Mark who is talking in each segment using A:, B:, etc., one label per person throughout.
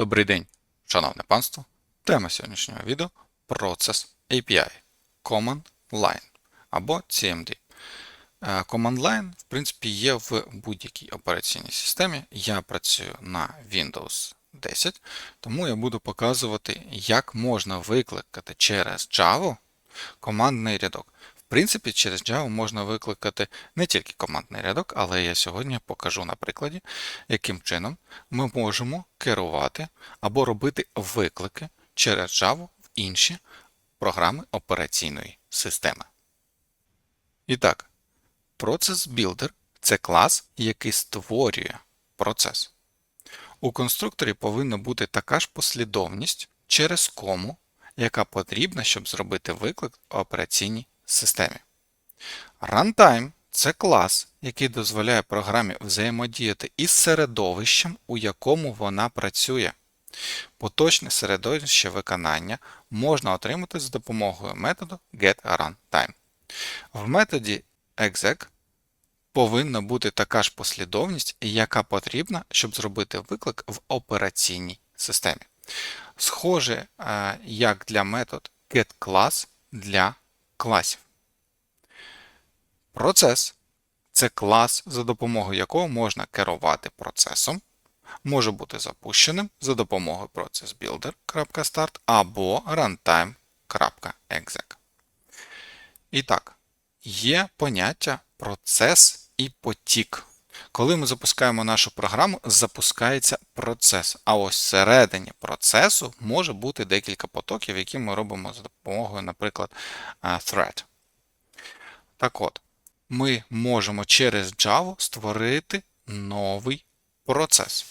A: Добрий день, шановне панство. Тема сьогоднішнього відео процес API Command Line або CMD. Е, Command Line, в принципі, є в будь-якій операційній системі. Я працюю на Windows 10, тому я буду показувати, як можна викликати через Java командний рядок. Принципі, через Java можна викликати не тільки командний рядок, але я сьогодні покажу на прикладі, яким чином ми можемо керувати або робити виклики через Java в інші програми операційної системи. І так, процес Builder це клас, який створює процес. У конструкторі повинна бути така ж послідовність через кому, яка потрібна, щоб зробити виклик в операційній системі. Runtime це клас, який дозволяє програмі взаємодіяти із середовищем, у якому вона працює. Поточне середовище виконання можна отримати за допомогою методу getRuntime. В методі exec повинна бути така ж послідовність, яка потрібна, щоб зробити виклик в операційній системі. Схоже, е, як для метод getClass для класів. Процес це клас, за допомогою якого можна керувати процесом, може бути запущеним за допомогою processbuilder.start або runtime.exec. І так, є поняття процес і потік. Коли ми запускаємо нашу програму, запускається процес. А ось всередині процесу може бути декілька потоків, які ми робимо за допомогою, наприклад, thread. Так от, ми можемо через Java створити новий процес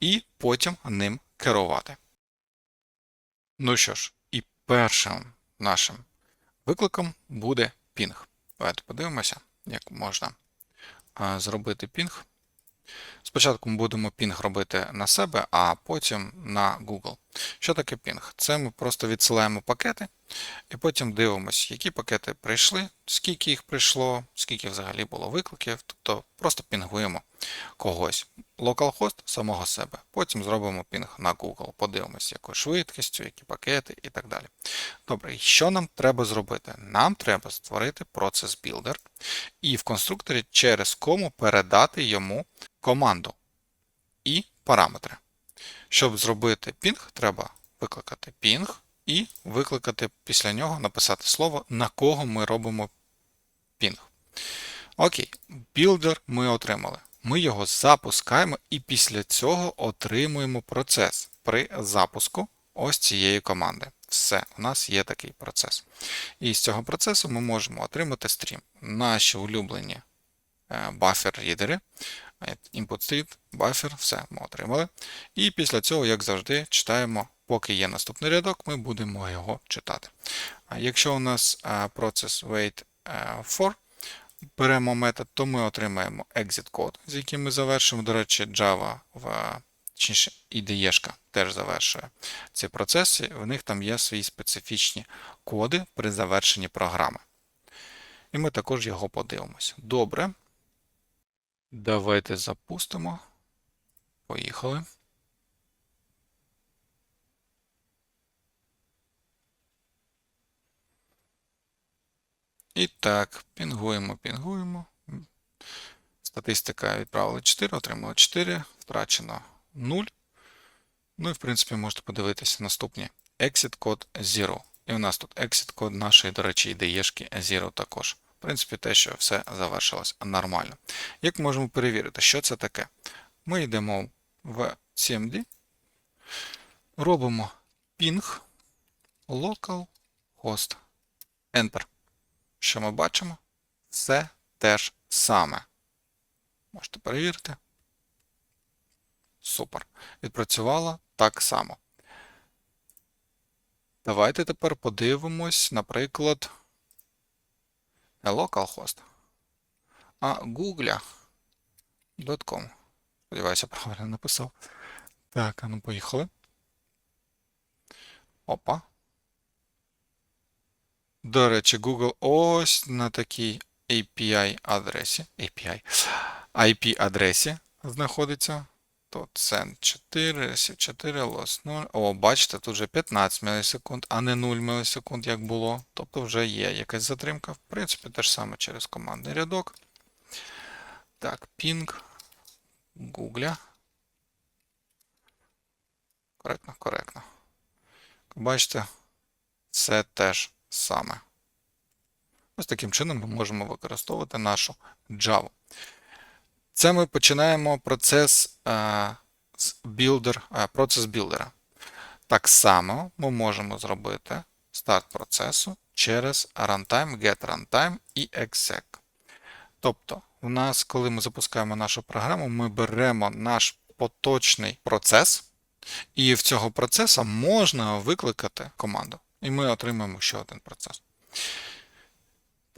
A: і потім ним керувати. Ну що ж, і першим нашим викликом буде пінг. Давайте подивимося, як можна зробити пінг. Спочатку ми будемо пінг робити на себе, а потім на Google. Що таке пінг? Це ми просто відсилаємо пакети і потім дивимося, які пакети прийшли, скільки їх прийшло, скільки взагалі було викликів. Тобто просто пінгуємо когось. Localhost самого себе. Потім зробимо пінг на Google, подивимося, якою швидкістю, які пакети і так далі. Добре, що нам треба зробити? Нам треба створити процес Builder і в конструкторі через кому передати йому команду і параметри. Щоб зробити пінг, треба викликати пінг і викликати після нього написати слово, на кого ми робимо пінг. Окей, білдер ми отримали. Ми його запускаємо і після цього отримуємо процес при запуску ось цієї команди. Все, у нас є такий процес. І з цього процесу ми можемо отримати стрім. Наші улюблені buffer-рідери, input-street, buffer, все ми отримали. І після цього, як завжди, читаємо, поки є наступний рядок, ми будемо його читати. Якщо у нас процес wait for, беремо метод, то ми отримаємо exit код, з яким ми завершимо. До речі, Java в точніше, IDE теж завершує ці процеси, в них там є свої специфічні коди при завершенні програми. І ми також його подивимося. Добре. Давайте запустимо. Поїхали. І так, пінгуємо, пінгуємо. Статистика відправили 4, отримали 4, втрачено 0. Ну і, в принципі, можете подивитися наступні exit код 0. І у нас тут exit код нашої, до речі, IDE 0 також. В принципі, те, що все завершилось нормально. Як можемо перевірити, що це таке? Ми йдемо в CMD, робимо ping localhost Enter. Що ми бачимо? Все те ж саме. Можете перевірити. Супер. Відпрацювало так само. Давайте тепер подивимось, наприклад, localhost, а google.com. Сподіваюся, правильно написав. Так, а ну поїхали. Опа. До речі, Google ось на такій API адресі. API. IP-адресі знаходиться. Тут send 4, receive 4, loss 0. О, бачите, тут вже 15 мілісекунд, а не 0 мілісекунд, як було. Тобто вже є якась затримка. В принципі, те ж саме через командний рядок. Так, ping. Гугля. Коректно, коректно. Бачите, це теж саме. Ось таким чином ми можемо використовувати нашу Java. Це ми починаємо процес е, з builder, е, процес білдера. Так само ми можемо зробити старт процесу через runtime, get runtime і exec. Тобто, у нас, коли ми запускаємо нашу програму, ми беремо наш поточний процес, і в цього процесу можна викликати команду. І ми отримаємо ще один процес.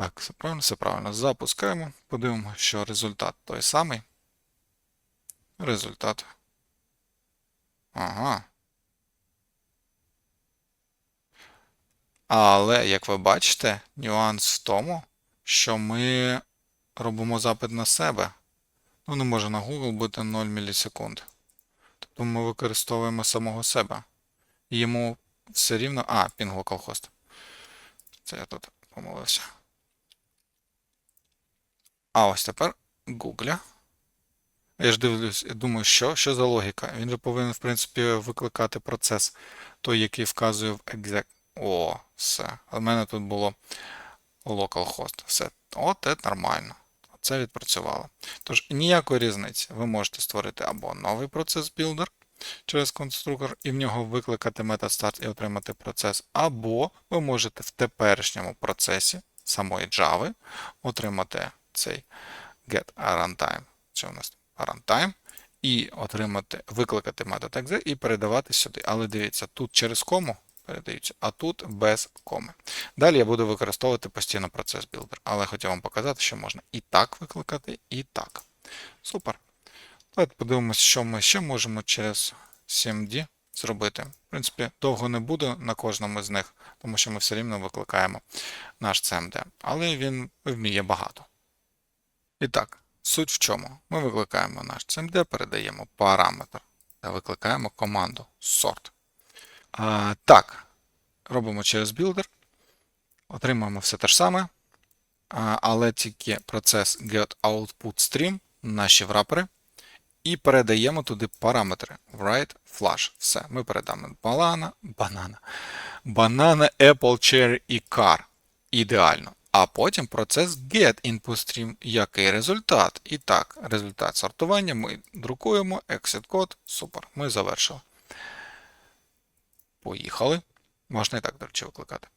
A: Так, все правильно, все правильно. Запускаємо. Подивимося, що результат той самий. Результат. Ага. Але, як ви бачите, нюанс в тому, що ми робимо запит на себе. Ну, не може на Google бути 0 мілісекунд. Тобто ми використовуємо самого себе. Йому все рівно. А, ping localhost. Це я тут помилився. А ось тепер Google. Я ж дивлюсь, я думаю, що що за логіка? Він же повинен, в принципі, викликати процес, той, який вказує в exec. О, все. В мене тут було localhost. Все. О, це нормально. Це відпрацювало. Тож, ніякої різниці. Ви можете створити або новий процес builder через конструктор, і в нього викликати метод start і отримати процес, або ви можете в теперішньому процесі самої Java отримати цей get runtime. Що у нас? runtime і отримати, викликати exe і передавати сюди. Але дивіться, тут через кому передаються, а тут без коми. Далі я буду використовувати постійно процес builder, але хотів вам показати, що можна і так викликати, і так. Супер. Давайте подивимося, що ми ще можемо через CMD зробити. В принципі, довго не буду на кожному з них, тому що ми все рівно викликаємо наш CMD. Але він вміє багато. І так, Суть в чому? Ми викликаємо наш CMD, передаємо параметр та викликаємо команду sort. А, Так, робимо через builder, отримаємо все те ж саме, а, але тільки процес getOutputStream, наші врапери, і передаємо туди параметри write flash. Все, ми передамо банана, банана, банана, Apple, Cherry і Car. Ідеально. А потім процес getInputStream, який результат. І так, результат сортування ми друкуємо, exit код, супер, ми завершили. Поїхали. Можна і так, до речі, викликати.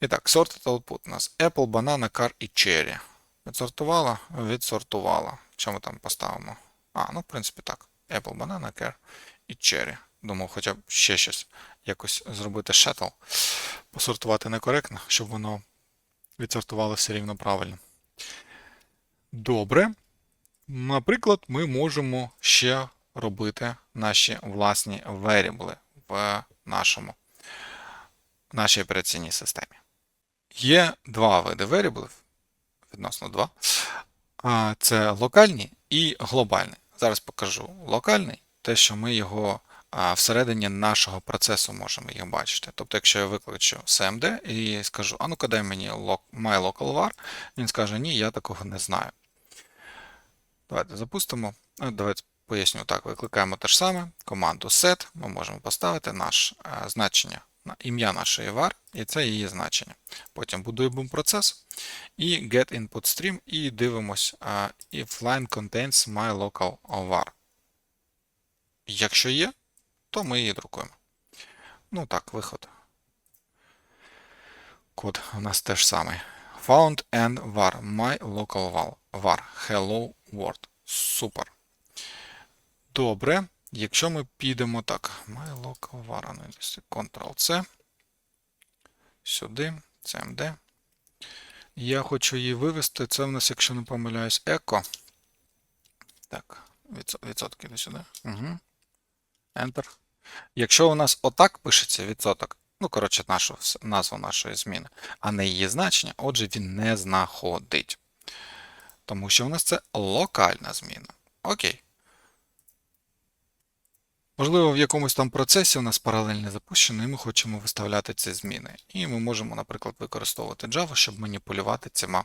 A: І так, sorted output у нас Apple, Banana, Car і Cherry. Відсортувала, відсортувала. Що ми там поставимо? А, ну, в принципі, так. Apple, Banana, Car і Cherry. Думав, хоча б ще щось якось зробити shuttle. Посортувати некоректно, щоб воно відсортували рівно правильно. Добре. Наприклад, ми можемо ще робити наші власні variable в нашому, нашій операційній системі. Є два види variable, відносно два. Це локальні і глобальні. Зараз покажу локальний, те, що ми його а всередині нашого процесу можемо їх бачити. Тобто, якщо я викличу CMD і скажу, а ну-ка дай мені myLocalVar, він скаже, ні, я такого не знаю. Давайте запустимо. Давайте поясню так: викликаємо те ж саме, команду set, ми можемо поставити наш а, значення, ім'я нашої var, і це її значення. Потім будуємо процес і getInputStream, і дивимось, а, if line contains myLocalVar. Якщо є, то ми її друкуємо. Ну так, виход. Код у нас теж самий. Found and var. My local var. Hello world. Супер. Добре. Якщо ми підемо так, my local var, ну, Ctrl-C. Сюди, CMD. Я хочу її вивести. Це в нас, якщо не помиляюсь, еко. Так, відсотки до сюди. Угу. Enter. Якщо у нас отак пишеться відсоток, ну, коротше, нашу, назву нашої зміни, а не її значення, отже, він не знаходить. Тому що у нас це локальна зміна. Окей. Можливо, в якомусь там процесі у нас паралельно запущено, і ми хочемо виставляти ці зміни. І ми можемо, наприклад, використовувати Java, щоб маніпулювати цими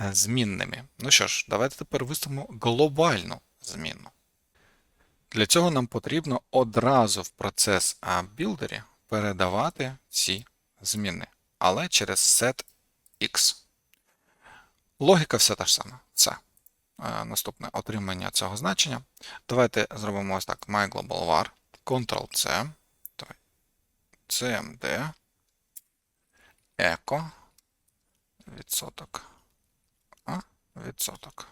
A: е, змінними. Ну що ж, давайте тепер виставимо глобальну змінну. Для цього нам потрібно одразу в процес білдері передавати ці зміни, але через set x. Логіка вся та ж сама. Це е, наступне отримання цього значення. Давайте зробимо ось так: myGlobalVar, Ctrl-C, CMD, echo, відсоток, а, відсоток.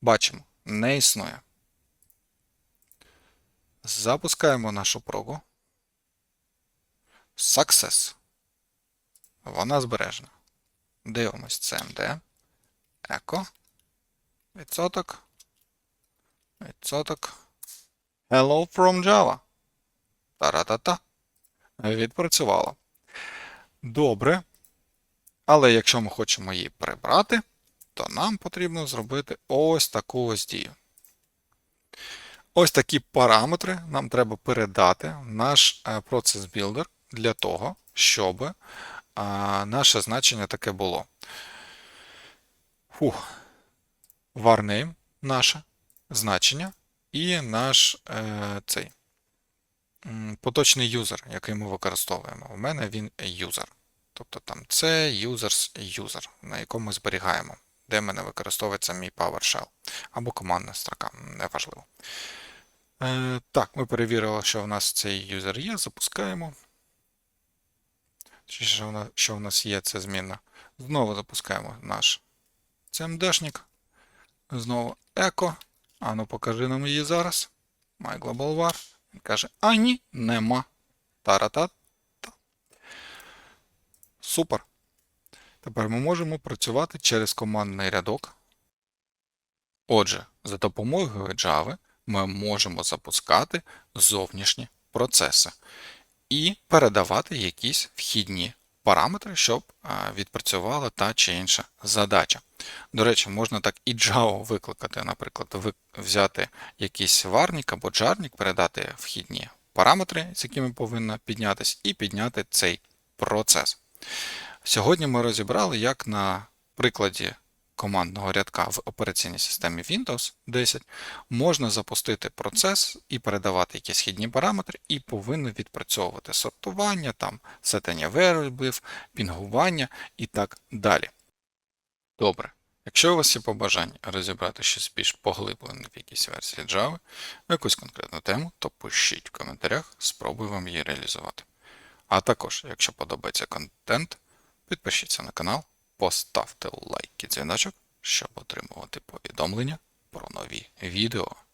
A: Бачимо, не існує. Запускаємо нашу прогу. Success. Вона збережена. Дивимось CMD. Echo. Відсоток. Відсоток. Hello from Java. Та-ра-та-та. Відпрацювало. Добре. Але якщо ми хочемо її прибрати, то нам потрібно зробити ось таку ось дію. Ось такі параметри нам треба передати в наш е, процес Builder для того, щоб е, наше значення таке було. Фух. Varname наше значення і наш е, цей поточний юзер, який ми використовуємо. У мене він юзер. Тобто там це users user, на якому ми зберігаємо, де в мене використовується мій PowerShell або командна строка, неважливо. Е, так, ми перевірили, що в нас цей юзер є, запускаємо. Що в нас, є ця зміна. Знову запускаємо наш CMD-шник. Знову echo. А ну покажи нам її зараз. MyGlobalVar. Він каже: А ні, нема. Тара-та. Супер. Тепер ми можемо працювати через командний рядок. Отже, за допомогою Java ми можемо запускати зовнішні процеси і передавати якісь вхідні параметри, щоб відпрацювала та чи інша задача. До речі, можна так і Java викликати, наприклад, взяти якийсь варник або джарник, передати вхідні параметри, з якими повинна піднятися, і підняти цей процес. Сьогодні ми розібрали, як на прикладі командного рядка в операційній системі Windows 10 можна запустити процес і передавати якісь хідні параметри, і повинно відпрацьовувати сортування, там, сетення variables, пінгування і так далі. Добре. Якщо у вас є побажання розібрати щось більш поглиблено в якійсь версії Java, якусь конкретну тему, то пишіть в коментарях, спробую вам її реалізувати. А також, якщо подобається контент, підпишіться на канал, поставте лайк і дзвіночок, щоб отримувати повідомлення про нові відео.